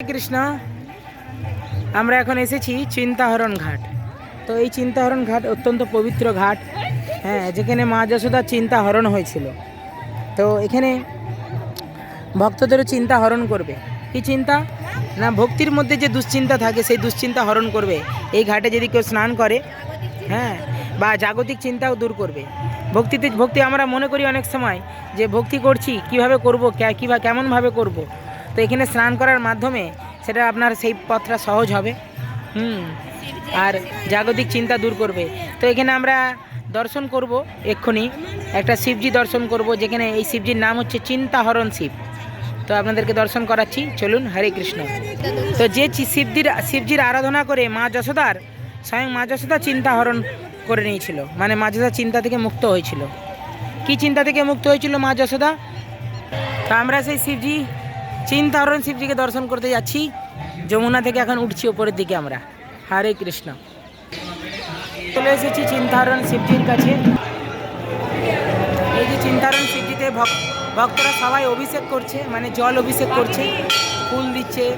কৃষ্ণ আমরা এখন এসেছি চিন্তাহরণ ঘাট। তো এই চিন্তাহরণ ঘাট অত্যন্ত পবিত্র ঘাট। হ্যাঁ যেখানে মা যশোদার চিন্তা হরণ হয়েছিল। তো এখানে ভক্তদেরও চিন্তা হরণ করবে। কি চিন্তা? না, ভক্তির মধ্যে যে দুশ্চিন্তা থাকে, সেই দুশ্চিন্তা হরণ করবে। এই ঘাটে যদি কেউ স্নান করে হ্যাঁ বা জাগতিক চিন্তাও দূর করবে। ভক্তিতে, ভক্তি আমরা মনে করি অনেক সময় যে ভক্তি করছি, কীভাবে করব কীভাবে কেমনভাবে করব? তো এখানে স্নান করার মাধ্যমে সেটা আপনার সেই পথটা সহজ হবে। হুম, আর জাগতিক চিন্তা দূর করবে। তো এখানে আমরা দর্শন করব এক্ষুনি। একটা শিবজি দর্শন করব, যেখানে এই শিবজির নাম হচ্ছে চিন্তাহরণ শিব। তো আপনাদেরকে দর্শন করাচ্ছি। চলুন, হরে কৃষ্ণ। তো যে শিবজির শিবজির আরাধনা করে মা যশোদার স্বয়ং মা যশোদা চিন্তা হরণ করে নিয়েছিল। মানে মা যশোদা চিন্তা থেকে মুক্ত হয়েছিল। কি চিন্তা থেকে মুক্ত হয়েছিল মা যশোদা? তো আমরা সেই শিবজি চিন্তাহরণ শিবজিকে দর্শন করতে যাচ্ছি। যমুনা থেকে এখন উঠছি ওপরের দিকে আমরা। হরে কৃষ্ণ। চলে এসেছি চিন্তাহরণ শিবজির কাছে। এই যে চিন্তাহরণ শিবজিতে ভক- ভক্তরা সবাই অভিষেক করছে মানে জল অভিষেক করছে। ফুল দিচ্ছে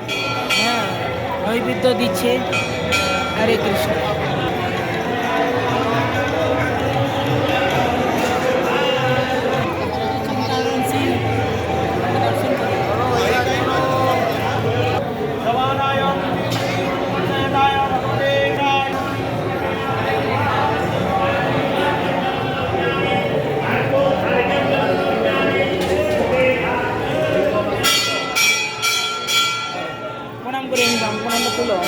হ্যাঁ নৈবেদ্য দিচ্ছে। হরে Krishna. Ini bang, pun ada tulang.